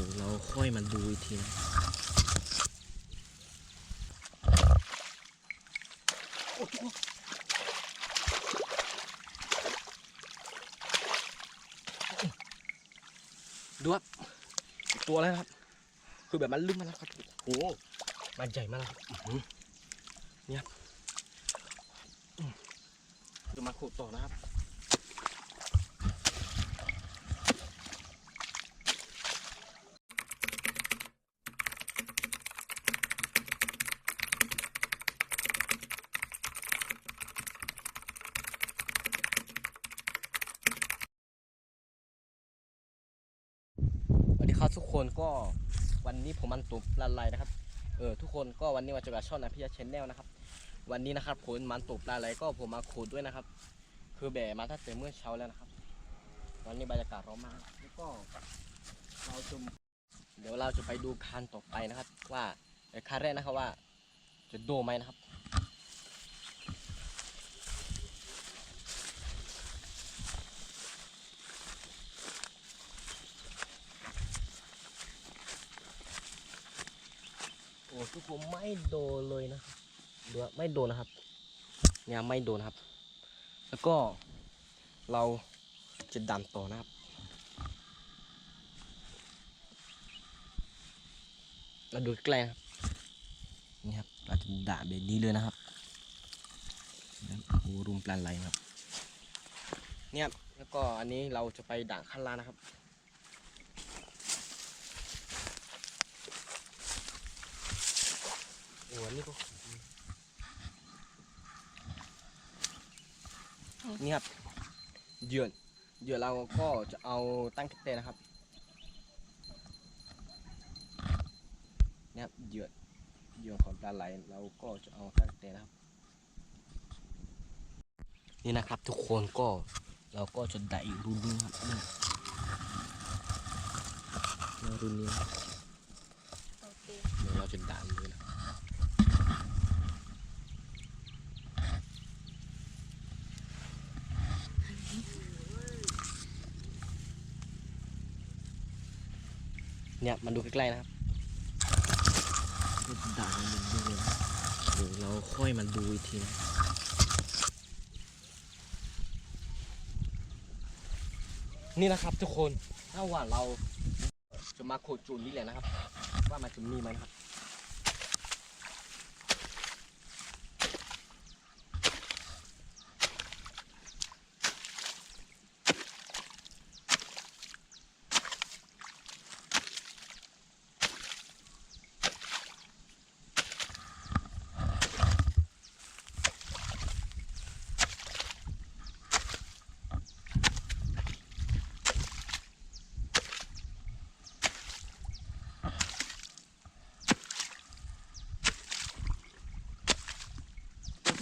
ดี๋ยวเราค่อยมาดูอีกทีนะโอ้ทุกคนดูครับตัวอะไรนะครับ คือแบบมันลึกมากแล้วครับโอ้โหมันใหญ่มากแล้วครับอื้อหือเนี่ยครับอืมดูมาขุดต่อนะครับ ครับทุกคนก็วันนี้ผมมันตุบลาลายนะครับเออทุกคนก็วันนี้มาเจอกับช่องนะพี่ยาชแนลนะครับ วันนี้นะครับผมมันตุบลาลายก็ผมมาขุดด้วยนะครับ คือแบะมาตั้งแต่เมื่อเช้าแล้วนะครับ วันนี้บรรยากาศร้อนมากแล้วก็เราจะเดี๋ยวเราจะไปดูคันต่อไปนะครับ ว่าคันแรกนะครับว่าจะโดไหมนะครับ ทุกคนไม่โดนเลยนะครับดูไม่โดนนะครับ เนี่ยไม่โดนครับ แล้วก็เราจะดันต่อนะครับ เราดูใกล้ๆนะครับนี่ครับเราจะด่าแบบนี้เลยนะครับโอ้โหรุมปลาไหลนะครับ เนี่ยแล้วก็อันนี้เราจะไปด่าขั้นล่างนะครับ โอ้อันนี้ก็นี่ครับเหยื่อเหยื่อเราก็จะเอาตั้งเตนนะครับเนี่ยครับเหยื่อเหยื่อของปลาไหลเราก็จะเอาตั้งเตนนะครับ นี่นะครับทุกคนก็เราก็จะได้รุ่นนึงครับนี่นี่รุ่นนี้นะคเดี๋ยวเราจะดัน เลยนะเนี่ยมันดูใกล้ๆนะครับด่ากันเป็นเรื่องเลยนะเดี๋ยวเราค่อยมาดูอีกทีนะนี่นะครับทุกคนถ้าว่าเราจะมาขุดจุดนี้แหละนะครับ ว่ามันจะมีไหมนะครับ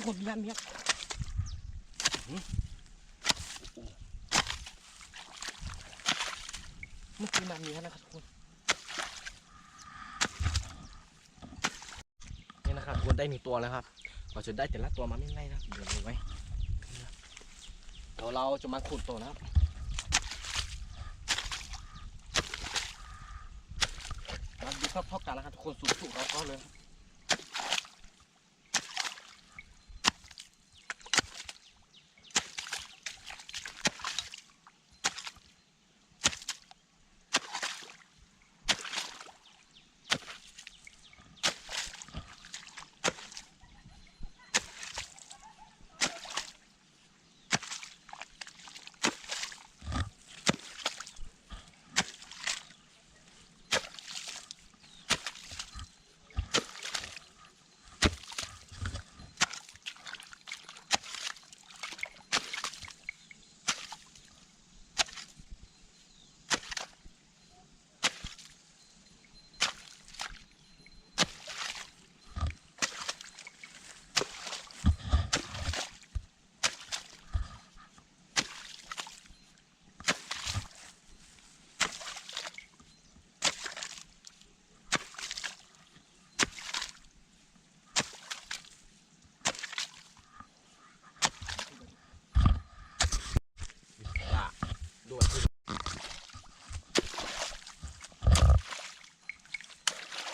ทุกคนมีแล้วมีแล้วอื้อหือเมื่อกี้มามีแล้นะครับทุกคนนี่นะครับทุกคนได้มีตัวแล้วครับกว่าจะได้แต่ละตัวมาไม่ง่ายนะเดี๋ยวดูไว้เดี๋ยวเราจะมาขุดตัวนะครับมาดูเข้าๆกันนะครับทุกคนสูงๆเราก็เลยครับ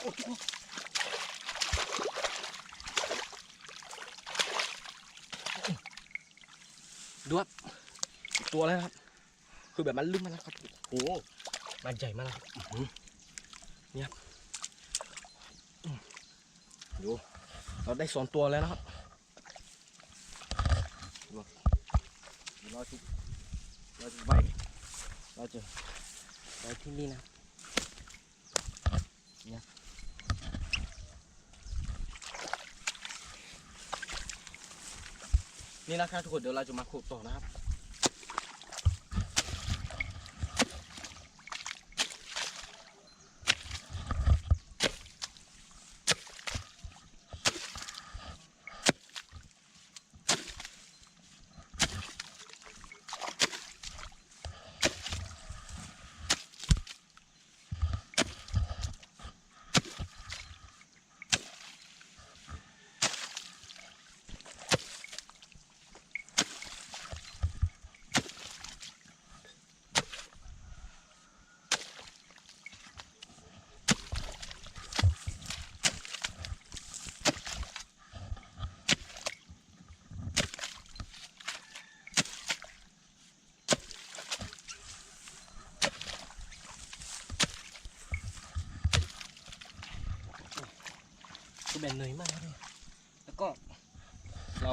ดูครับตัวแล้วนะครับ คือแบบมันลึกมากนะครับโอ้โหมันใหญ่มากนะครับอื้อหือเนี่ยครับอืมดูเราได้สองตัวแล้วนะครับดูครับเดี๋ยวเราจะเราจะไปเราจะไปที่นี่นะเนี่ย นี่นะครับทุกคนเดี๋ยวเราจะมาขุดต่อนะครับ คือแบบเหนื่อยมากเลยแล้วก็เรา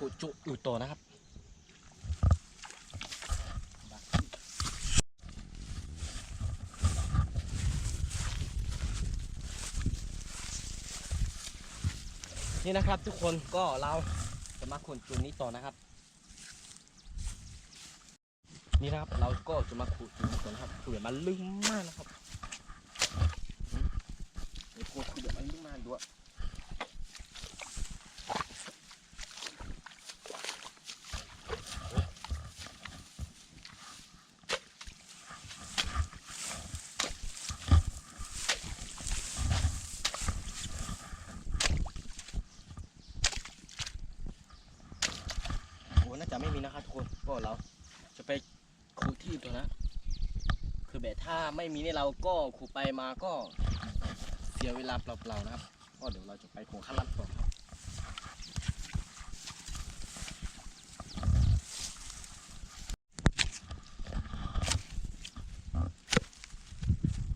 ขุดจุอยู่ต่อนะครับนี่นะครับทุกคนก็เราจะมาขุดจุดนี้ต่อนะครับ นี่นะครับเราก็จะมาขุดจุดนี้ต่อนะครับคือแบบมันลึกมากนะครับอืมเดี๋ยวขุดคือแบบมันลึกมากด้วย โอ้น่าจะ ไม่มีนะครับทุกคนก็เราจะไปขุดที่ตัวนะ คือแบบถ้าไม่มีนี่เราก็ขุดไปมาก็เสียเวลาเปล่าๆนะครับ ก็เดี๋ยวเราจะไปขุดขั้นลัดต่อครับ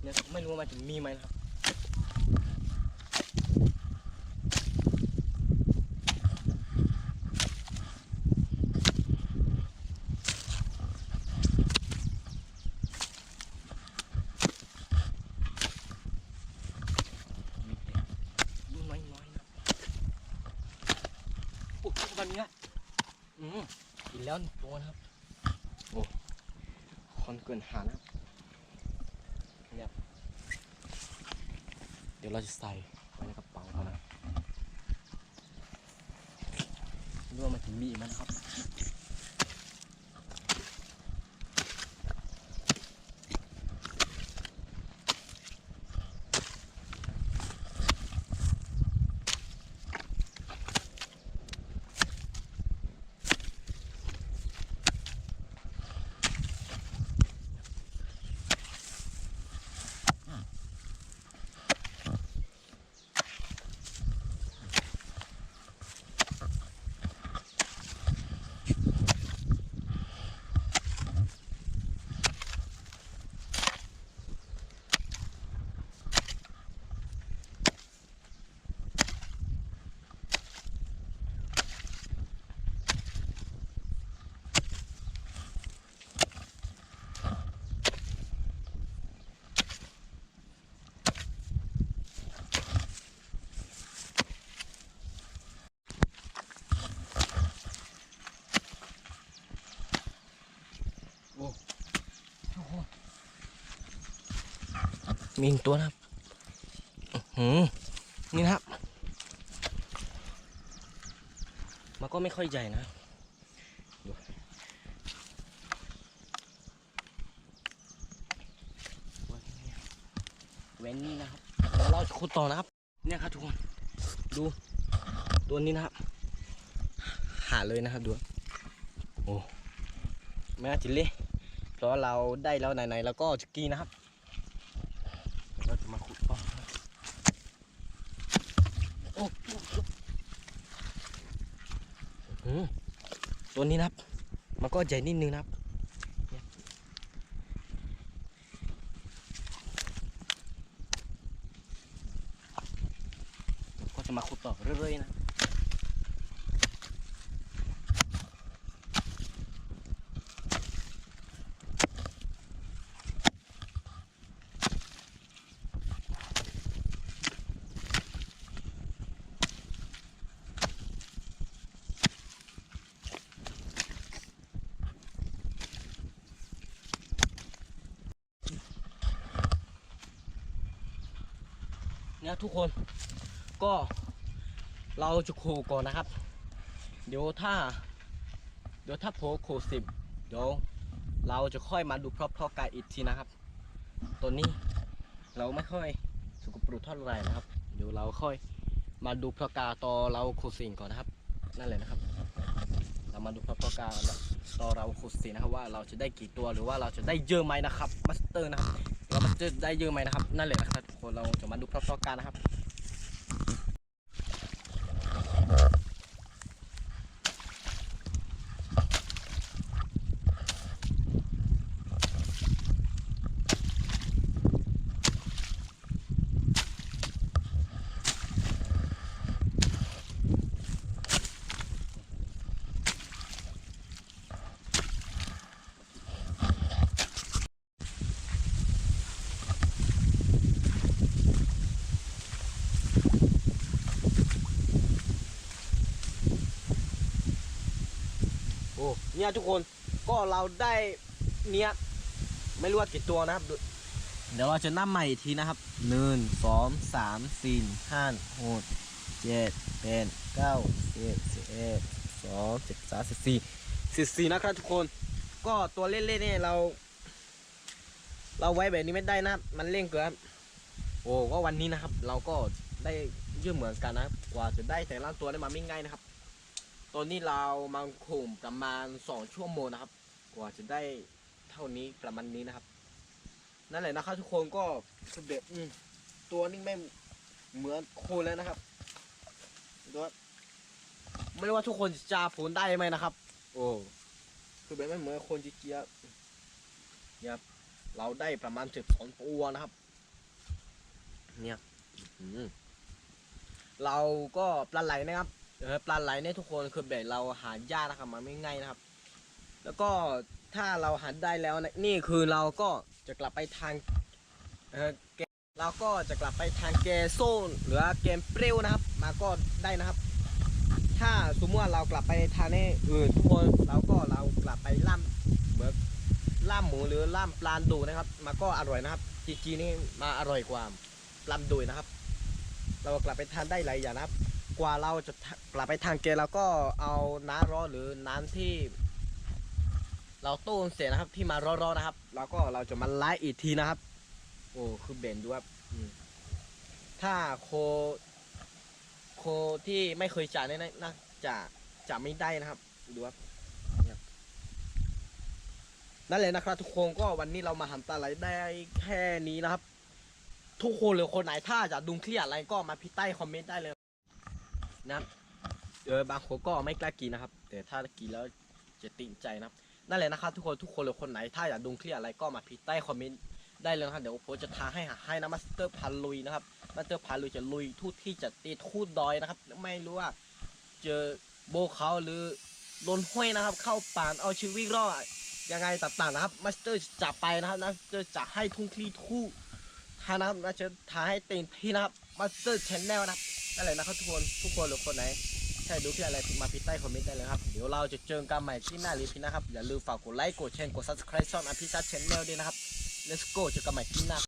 เนี่ยไม่รู้ว่ามันจะมีไหมนะครับ มีแต่น้อยๆนะโอ้ทุกวันนี้นะอืมกิน แล้วหนึ่งตัวนะครับ โอ้คอนเกินหานะครับเนี่ยเดี๋ยวเราจะใส่ไว้ในกระเป๋าเขานะไม่รู้ว่ามันถึงมีอีกไหมนะครับ มีอีกตัวนะครับหือนี่นะครับ มันก็ไม่ค่อยใหญ่นะเว้นนี่นะครับเราจะขุดต่อนะครับ เนี่ยครับทุกคน ดู ตัวนี้นะครับ หาเลยนะครับดู โอ้ไม่น่าจิเล่เพราะเราได้แล้วไหนๆแล้วก็จะกีนะครับเดี๋ยวเราจะมาขุดต่อนะครับ ตัวนี้นะครับ มันก็ใหญ่นิดนึงนะครับเนี่ยเราก็จะมาขุดต่อเรื่อยๆนะ เนี่ยทุกคนก็เราจะโคก่อนนะครับ เดี๋ยวถ้า เดี๋ยวถ้าโผล่โคสิบเดี๋ยวเราจะค่อยมาดูพราะๆกันอีกทีนะครับตัวนี้เราไม่ค่อยสุกปรุเท่าไหร่นะครับ เดี๋ยวเราค่อยมาดูพราะกาตอเราโคสิงก่อนนะครับ นั่นเลยนะครับ เรามาดูพราะๆกาตอเราโคสิงนะครับว่าเราจะได้กี่ตัวหรือว่าเราจะได้เยอะไหมนะครับมาสเตอร์นะครับ จะได้เยอะไหมนะครับ นั่นแหละนะครับคนเราจะมาดูพร้อมๆกันนะครับ อ้เนี่ยทุกคนก็เราได้เนี่ยไม่รู้ว่ากี่ตัวนะครับ เดี๋ยวเราจะนับใหม่อีกทีนะครับหนึ่งสองสามสี่ห้าหกเจ็ดแปดเก้าสิบสิบเอ็ดสองสิบสามสิบสี่สิบสี่นะครับทุกคน ก็ตัวเล่นๆเนี่ยเรา เราไว้แบบนี้ไม่ได้นะมันเล่นเกินโอ้ก็วันนี้นะครับ เราก็ได้เยอะเหมือนกันนะ กว่าจะได้แต่ละตัวได้มาไม่ง่ายนะครับ ตัวนี้เรามังคุมประมาณสองชั่วโมงนะครับ กว่าจะได้เท่านี้ประมาณนี้นะครับ นั่นแหละนะครับ ทุกคนก็คือแบบตัวนี้ไม่เหมือนโคนแล้วนะครับดูว่าไม่รู้ว่าทุกคนจะผลได้ไหมนะครับ โอ้คือแบบไม่เหมือนคนจีเกียบเนี่ยครับเราได้ประมาณสิบสองตัวนะครับ เนี่ยเราก็ปลาไหลนะครับ เออปลาไหลเนี่ยทุกคนคือแบบเราหายากนะครับมันไม่ง่ายนะครับ แล้วก็ถ้าเราหาได้แล้วนะนี่คือเราก็จะกลับไปทางเออเราก็จะกลับไปทางเกโซนหรือเกมเปรี้ยวนะครับ มาก็ได้นะครับ ถ้าสมมติว่าเรากลับไปทางนี้อื่นทุกคนเราก็เรากลับไปล่ำเหมือนล่ำหมูหรือล่ำปลาดูนะครับ มาก็อร่อยนะครับจีจีนี่มาอร่อยกว่าปลาดุนะครับ เรากลับไปทานได้หลายอย่างนะครับ กว่าเราจะกลับไปทางเกเราก็เอาน้ำร้อนหรือน้ำที่ เราต้มเสร็จนะครับ ที่มาร้อนๆนะครับ แล้วก็เราจะมาไล่อีกทีนะครับ โอ้คือเบนดูครับถ้าโค โคที่ไม่เคยจ่ายเนี่ยน่าจะจะไม่ได้นะครับ ดูครับนั่นแหละนะครับ ทุกคนก็วันนี้เรามาหาปลาไหลได้แค่นี้นะครับ ทุกคนหรือคนไหนถ้าจะดุงเครียดอะไรก็มาพิใต้คอมเมนต์ได้เลย นะครับเออบางคนก็ไม่กล้ากินนะครับ แต่ถ้ากินแล้วจะติดใจนะครับนั่นแหละนะครับทุกคนทุกคนหรือคนไหนถ้าอยากดูเคลียร์อะไรก็มาพิมพ์ใต้คอมเมนต์ได้เลยนะครับเดี๋ยวผมจะท้าให้หาให้นะมาสเตอร์พาลุยนะครับมาสเตอร์พาลุยจะลุยทุกที่จะตีทูดดอยนะครับ ไม่รู้ว่าเจอโบเขาหรือโดนห้วยนะครับ เข้าป่านเอาชีวิตรอดยังไงต่างๆนะครับมาสเตอร์จะไปนะครับมาสเตอร์จะให้ทุ่งคลีทู่ทานะครับมาจะท้าให้เต็มที่นะครับมาสเตอร์ชแนลนะครับ นั่นแหละนะครับทุกคนทุกคนหรือคนไหนใช่ดูที่อะไรพิมมาพิมพ์ใต้คอมเมนต์ได้เลยครับ เดี๋ยวเราจะเจอกันใหม่ที่หน้าลิฟต์นะครับ อย่าลืมฝากกดไลค์กดแชร์กด subscribe ช่องอภิชัดชแนลด้วยนะครับ let's go เจอกันใหม่ที่หน้า